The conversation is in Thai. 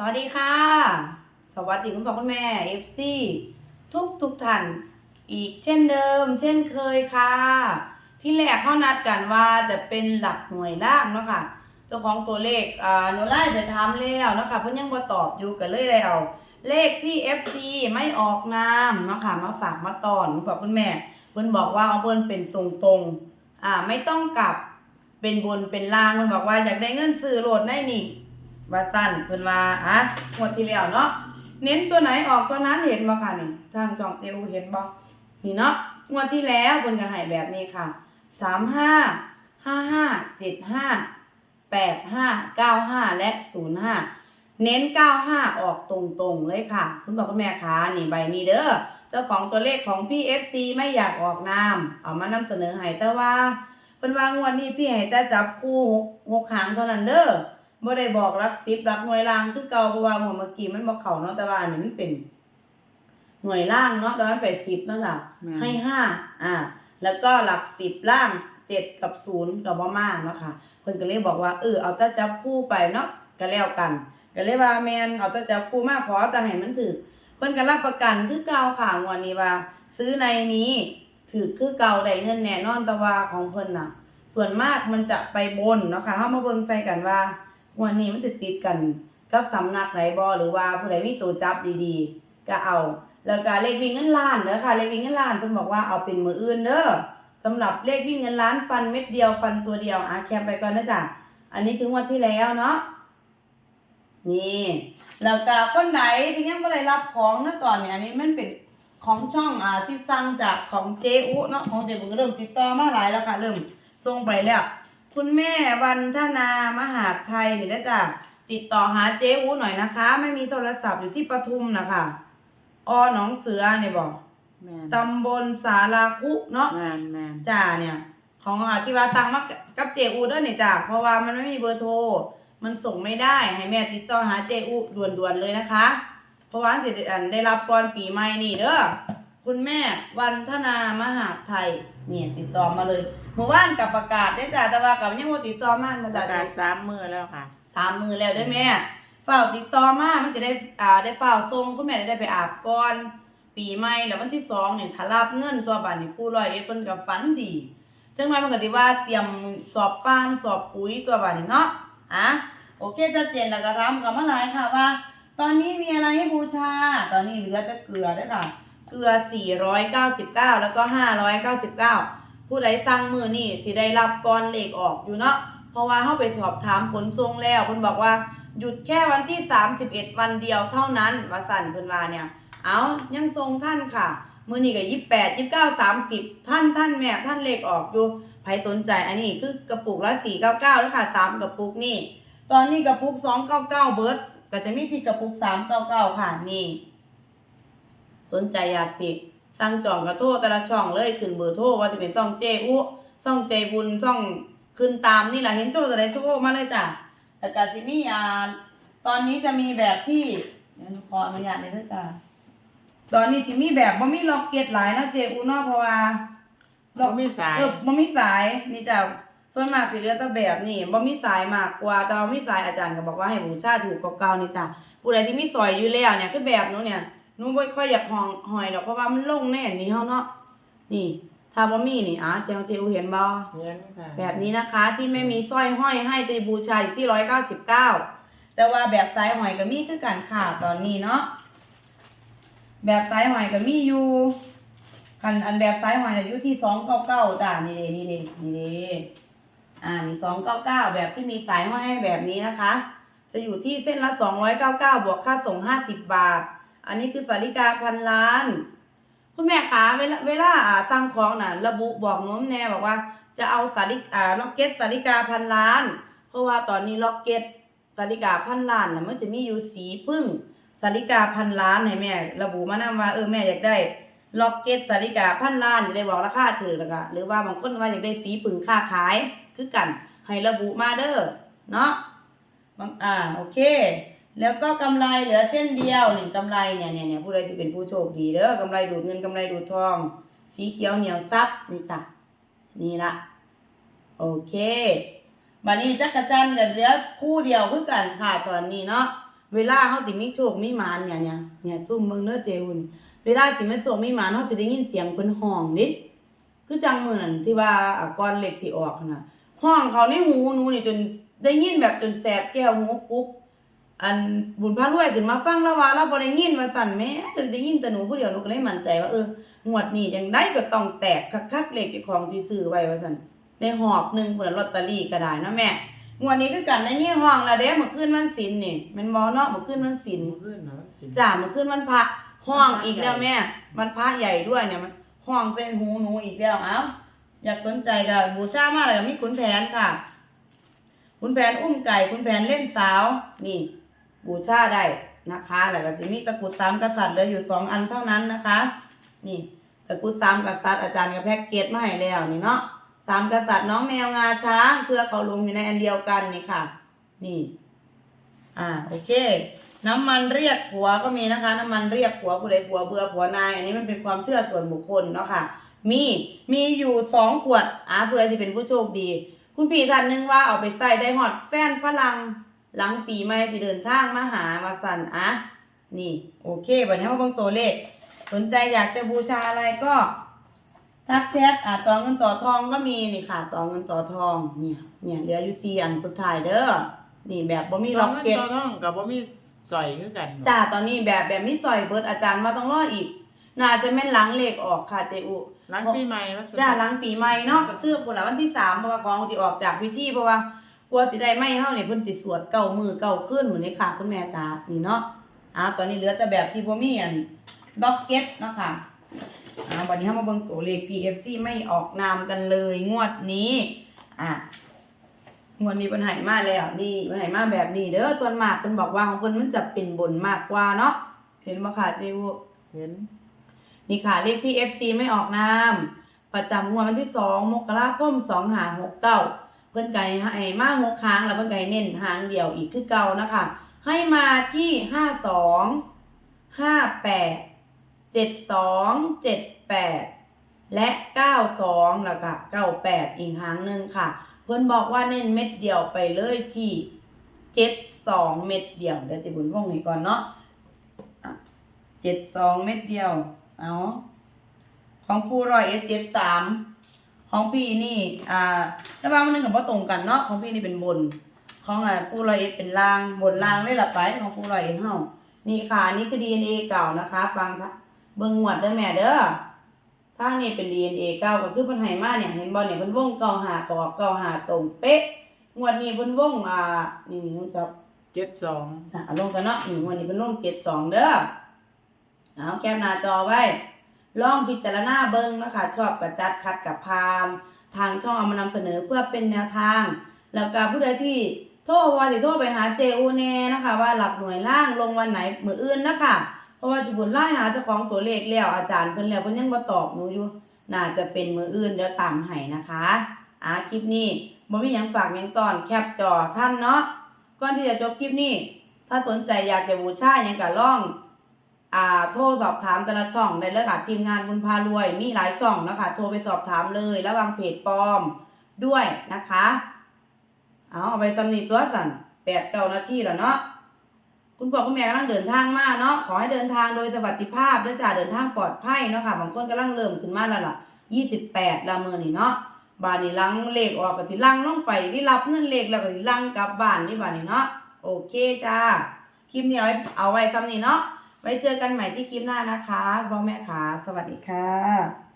สวัสดีค่ะ สวัสดีคุณพ่อคุณแม่เอฟซีทุกทุกท่านอีกเช่นเดิม เช่นเคยค่ะ ที่แรกเขานัดกันว่าจะเป็นหลักหน่วยล่างเนาะค่ะเจ้าของตัวเลขอ่าหนูไล่ไปทำแล้วเนาะคะเพิ่นยังบ่ตอบอยู่กันเลยเลยเอาเลขพี่ FC ไม่ออกนามเนาะค่ะมาฝากมาตอนคุณพ่อคุณแม่เพิ่นบอกว่าเอาเพิ่นเป็นตรงๆอ่าไม่ต้องกลับเป็นบนเป็นล่างเพิ่นบอกว่าอยากได้เงินซื้อโหลดได้นี่ ว่าสั้นเพิ่นว่าอะงวดที่แล้วเนาะเน้นตัวไหนออกตัวนั้นเห็นบ่ค่ะนี่ทางจองเอวเห็นบ่นี่เนาะงวดที่แล้วเพิ่นก็ให้แบบนี้ค่ะสามห้าห้าห้าเจ็ดห้าแปดห้าเก้าห้าและศูนย์ห้าเน้นเก้าห้าออกตรงๆเลยค่ะ คุณบอกคุณแม่คะนี่ใบนี้เด้อเจ้าของตัวเลขของพี่ FC ไม่อยากออกนามเอามานำเสนอให้แต่ว่าเพิ่นว่างวดนี้พี่ให้แต่จับคู่หกหกหางเท่านั้นเด้อ บ่ได้บอกรักสิบรักหน่วยล่างคือเก่าเพราะว่าหมวดเมื่อกี้มันบ่เข้าเนาะแต่ว่าอันนี้มันเป็น หน่วยล่างเนาะแต่ว่ามันเป็นสิบเนาะจ้ะแม่น ให้ห้าอ่า แล้วก็หลักสิบล่างเจ็ดกับศูนย์กับบ่มากเนาะค่ะเพิ่นก็เลยบอกว่าเออเอาแต่จับคู่ไปเนาะก็แล้วกันก็เลยว่าแม่นเอาแต่จับคู่มาขอแต่ให้มันถึก เพิ่นก็รับประกันคือเก่าค่ะงวดนี้ว่า ซื้อในนี้ถือคือเก่าได้เงินแน่นอนแต่ว่าของเพิ่นน่ะ ส่วนมากมันจะไปบนเนาะค่ะเฮามาเบิ่งใส่กันว่า วันนี้มันจะติดกันกับสำนักไหนบอหรือว่าผู้ใดมีตัวจับดีๆ ก็เอา แล้วก็เลขวิ่งเงินล้านเด้อค่ะ เลขวิ่งเงินล้านเพิ่นบอกว่าเอาเป็นมืออื่นเด้อสำหรับเลขวิ่งเงินล้านฟันเม็ดเดียวฟันตัวเดียวอะแคปไปก่อนนะจ๊ะอันนี้ถึงวันที่แล้วเนาะนี่แล้วก็คนไหนที่ยังบ่ได้รับของนะตอนเนี้อันนี้มันเป็นของช่องอ่าที่สั่งจากของเจอุเนาะของเจอุก็เริ่มติดต่อมาหลายแล้วค่ะเริ่มส่งไปแล้ว คุณแม่วันธนามหาดไทยนี่นะจ๊ะติดต่อหาเจ๊อูหน่อยนะคะ ไม่มีโทรศัพท์อยู่ที่ปทุมนะคะอหนองเสือเนี่ยบอกแม่นตำบลสาราคุเนาะแม่นแม่นจ้าเนี่ย ของอาที่ว่าสั่งมากับเจอูเด้อเนี่ยจ้ะเพราะว่ามันไม่มีเบอร์โทร มันส่งไม่ได้ให้แม่ติดต่อหาเจอูด่วนๆเลยนะคะ เพราะว่าสิอันได้รับก่อนปีใหม่นี่เด้อคุณแม่วันธนามหาดไทย เนี่ยติดต่อมาเลยเมื่อวานกับประกาศได้จ้ะแต่ว่ากับยังบ่ติดต่อมามาปจ้ะระกาศสามมือแล้วค่ะ สามมือแล้วได้แม่เฝ้าติดต่อมามันจะได้อ่าได้เฝ้าส่งคุณแม่จะได้ไปอาบก่อนปีใหม่แล้ววันที่สองเนี่ยถ้ารับเงินตัวบัตรนี่ผู้ร้อยเอ็ดเพิ่นก็ฝันดีจังไงมันก็สิว่าเตรียมสอบปานสอบปุ๋ยตัวบัตรนี่เนาะอะโอเคชัดเจนแล้วก็ทำกับมาหลายค่ะว่า ตอนนี้มีอะไรให้บูชา ตอนนี้เหลือแต่เกลือเด้อค่ะ เกลือ 499 แล้วก็ 599 ผู้ใดสั่งมือนี่สิได้รับก่อนเลขออกอยู่เนาะเพราะว่าเฮาไปสอบถามขนส่งแล้วเพิ่นบอกว่าหยุดแค่วันที่ 31 วันเดียวเท่านั้นว่าสั่นเพิ่นว่าเนี่ย เอายังทรงท่านค่ะ มือนี้ก็28 29 30ท่านท่านแม่ท่านเลขออกอยู่ใครสนใจอันนี้คือกระปุกละ499แล้วค่ะสามกระปุกนี่ ตอนนี้กระปุก299เบิร์ดก็จะมีที่กระปุก399ค่ะนี่ สนใจอยากติดสั่งจองกระโทรแต่ละช่องเลยขึ้นเบอร์โทรว่าจะเป็นช่องเจอุช่องเจบุญช่องขึ้นตามนี่แหละเห็นโทรอะไรโทรมาเลยจ้ะแต่กาซิมีอ่าตอนนี้จะมีแบบที่เดี๋ยวหนูขออนุญาตเลยเด้อจ้ะตอนนี้ที่มีแบบบ่มีล็อกเก็ตหลายเนาะเจอุเนาะเพราะว่าบ่มีสายเออบ่มีสายนี่จ้ะส่วนมากสิเหลือแต่แบบนี่บ่มีสายมากกว่าแต่ว่ามีสายอาจารย์ก็บอกว่าให้บูชาถูกกว่าเก่านี่จ้ะผู้ใดที่มีซอยอยู่แล้วเนี่ยคือแบบหนูเนี่ย หนูบ่ค่อยอยากหองหอยดอกเพราะว่ามันลงแน่นี่เฮาเนาะนี่ ถ้าบ่มีนี่อะเจ้าเจอูเห็นบ่เห็นค่ะแบบนี้นะคะที่ไม่มีสร้อยห้อยให้จะบูชาอยู่ที่199แต่ว่าแบบสายหอยก็มีคือกันค่ะตอนนี้เนาะแบบสายหอยก็มีอยู่คันอันแบบสายหอยน่ะอยู่ที่299จ้ะนี่เด้นี่เด้นี่เด้อ่านี่299แบบที่มีสายห้อยให้แบบนี้นะคะ จะอยู่ที่เส้นละ299บวกค่าส่ง50บาท อันนี้คือสาริกาพันล้าน คุณแม่คะเวลาเวลาอ่าสั่งของน่ะ ระบุบอกน้มแน่บอกว่า จะเอาสาริกอ่าล็อกเก็ตสาริกาพันล้าน เพราะว่าตอนนี้ล็อกเก็ตสาริกาพันล้านน่ะมันจะมีอยู่สีพึ่งสาริกาพันล้านให้แม่ ระบุมานำว่าเออแม่อยากได้ล็อกเก็ตสาริกาพันล้านจะได้บอกราคาถือแล้วก็หรือว่าบางคนว่าอยากได้สีพึ่งค่าขาย คือกัน ให้ระบุมาเด้อเนาะบางอ่าโอเค แล้วก็กำไรเหลือเส้นเดียวหนี่กำไรเนี่ยเนี่ยเนี่ยผู้ใดที่เป็นผู้โชคดีเด้อกำไรดูดเงินกำไรดูดทอง สีเขียวเหนียวซับนี่จ้ะนี่ละโอเคบัดนี้จักรจันทร์เหลือคู่เดียวคือกันค่ะตอนนี้เนาะเวลาเฮาสิมีโชคมีหมานเนี่ยเนี่ยเนี่ยซุ่มเบิ่งเด้อเจหุ่นเวลาสิมีโชคมีหมานเฮาสิได้ยินเสียงเพิ่นห้องดิดคือจังเหมือนที่ว่าอะก่อนเลขสิออกนะห้องเขาในหูหนูนี่จนได้ยินแบบจนแสบแก้วหูกุก อันบุญพระรวยขึ้นมาฟังแล้วว่าเราบ่ได้ยินว่าสั่นแหม่ได้ยินแต่หนูผู้เดียวหนูก็เลยมั่นใจว่าเอองวดนี้จังไดก็ต้องแตกคักๆเลขเจ้าของที่ซื้อไว้ว่าซั่นในหอบหนึงพุ่นนะลอตเตอรี่ก็ได้เนาะแม่งวดนี้คือกันในนี้ห้องละเด้เมื่อคืนวันศิลนี่แมันบ่เนาะเมื่อคืนวันศิลมือขึ้นเหรอสิจ้าเมื่อคืนวันพระห้องอีกแล้วแม่มันพระใหญ่ด้วยเนี่ยมันห้องเป็นหูหนูอีกแล้วเอ้าอยากสนใจก็บูชามากเลยมีขุนแผนค่ะขุนแผนอุ้มไก่ขุนแผนเล่นสาวนี่ บูชาได้นะคะแล้วก็จะมีตะกรุดสามกษัตริย์เหลืออยู่สองอันเท่านั้นนะคะ นี่ตะกรุดสามกษัตริย์อาจารย์กับแพ็กเกจมาให้แล้วนี่เนาะสามกษัตริย์น้องแมวงาช้างเครือเขาลงอยู่ในอันเดียวกันนี่ค่ะ นี่ อ่าโอเค น้ำมันเรียกผัวก็มีนะคะ น้ำมันเรียกผัวผู้ใดผัวเบื่อผัวนาย อันนี้มันเป็นความเชื่อส่วนบุคคลเนาะค่ะ มีมีอยู่สองขวดอ่าผู้ใดที่เป็นผู้โชคดี คุณพี่ท่านหนึงว่าเอาไปใส่ได้ฮอดแฟนฝรั่ง หลังปีใหม่ที่เดินทางมาหามาสั่นอะนี่ โอเควันนี้มาเบิ่งตัวเลข สนใจอยากจะบูชาอะไรก็ทักแชทอ่าต่อเงินต่อทองก็มีนี่ค่ะต่อเงินต่อทองเนี่ยเนี่ยเหลืออยู่สี่อันสุดท้ายเด้อนี่แบบบ่มีล็อกเก็ตต่อน้องกับบ่มีสอยคือกันจ้าตอนนี้แบบแบบมีซอยเบิดอาจารย์ว่าต้องรออีก น่าจะแม่นหลังเลขออกค่ะเจอุหลังปีใหม่ว่าจ้าหลังปีใหม่เนาะก็คือพุ่นละวันที่สามเพราะว่าของที่ออกจากพิธีเพราะว่า กลัวสิได้ไม่เฮาเนี่ยเพิ่นสิสวดเก้ามือเก้าขึ้นเหมือนนี้ค่ะคุณแม่จ้านี่เนาะอ่าตอนนี้เหลือแต่แบบที่บ่มีอันด็อกเก็ตเนาะค่ะอ่าวันนี้เฮามาเบิ่งตัวเลข PFC ไม่ออกนามกันเลยงวดนี้อะงวดนี้เพิ่นให้มาแล้วนี่เพิ่นให้มาแบบนี้เด้อส่วนมากเพิ่นบอกว่าของเพิ่นมันจะเป็นบนมากกว่าเนาะเห็นบ่ค่ะเจอุเห็นนี่ค่ะเลข PFC ไม่ออกนามประจำงวดวันที่สองมกราคมสองหาหกเก้าเพิ่นไก่ให้มาหกครั้งแล้วเพิ่นไก่เน้นหางเดียวอีกคือเก่านะคะ ให้มาที่ห้าสองห้าแปดเจ็ดสองเจ็ดแปดและเก้าสองแล้วก็เก้าแปดอีกหางหนึ่งค่ะ เพิ่อนบอกว่าเน้นเม็ดเดียวไปเลยที่เจ็ดสองเม็ดเดียวเดี๋ยวจะบุญว่งให้ก่อนเนาะเจ็ดสองเม็ดเดียว เอาของผู้ร้อยเอสเจ็ดสาม ของพี่นี่ อ่าแต่ว่ามันนึงกับว่าตรงกันเนาะ ของพี่นี่เป็นบน ของอ่าผู้ร้อยเอสเป็นล่าง บนล่างได้ละไป ของผู้ร้อยเอสเฮานี่ค่ะ นี่คือ DNA เก่านะคะ ฟังค่ะเบิ่งหวดเด้อแม่เด้อทางนี้เป็น DNA เก่าก็คือเพิ่นให้มาเนี่ย เห็นบ่เนี่ยเพิ่นวงเก่าหากอกเก่าหาตรงเป๊ะ งวดนี้เพิ่นวงอ่า นี่นี่มันจะเจ็ดสองอะเอาลงกันเนาะนี่วันนี้เป็นลงเจ็ดสองเด้อ เอาแคปหน้าจอไว้ ลองพิจารณาเบิ้งนะคะ ชอบประจัดคัดกับพาม ทางช่องเอามานำเสนอเพื่อเป็นแนวทาง แล้วก็ผู้ใดที่โทรวันที่โทรไปหาเจอูแน่นะคะ ว่าหลักหน่วยล่างลงวันไหนมืออื่นนะคะเพราะว่าจุบุญไล่หาเจ้าของตัวเลขแล้วอาจารย์เพิ่นแล้วเพิ่นยังบ่ตอบหนูอยู่น่าจะเป็นมืออื่นเดี๋ยวตามให้นะคะอ่าคลิปนี้บ่มีหยังฝากยังตอนแคปจอท่านเนาะก่อนที่จะจบคลิปนี้ ถ้าสนใจอยากจะบูชาหยังก็ล่อง อ่าโทรสอบถามแต่ละช่องได้เลยค่ะทีมงานบุญพารวยมีหลายช่องนะคะ โทรไปสอบถามเลยระวังเพจปลอมด้วยนะคะ เอาเอาไปสำนีตัวสั่นแปดเก้านาทีแล้วเนาะคุณพ่อคุณแม่กำลังเดินทางมาเนาะขอให้เดินทางโดยสวัสดิภาพด้วยจ้าเดินทางปลอดภัยเนาะค่ะบางคนกำลังเริ่มขึ้นมาแล้วล่ะยี่สิบแปดละมือนี่เนาะบ้านนี่ลังเลขออกก็สิลังลงไปที่รับเงินเลขแล้วก็สิลังกลับบ้านนี่บ้านนี่เนาะโอเคจ้าคลิปนี้เอาไว้เอาไว้ซ้ำนี้เนาะ ไว้เจอกันใหม่ที่คลิปหน้านะคะพ่อแม่ขาสวัสดีค่ะ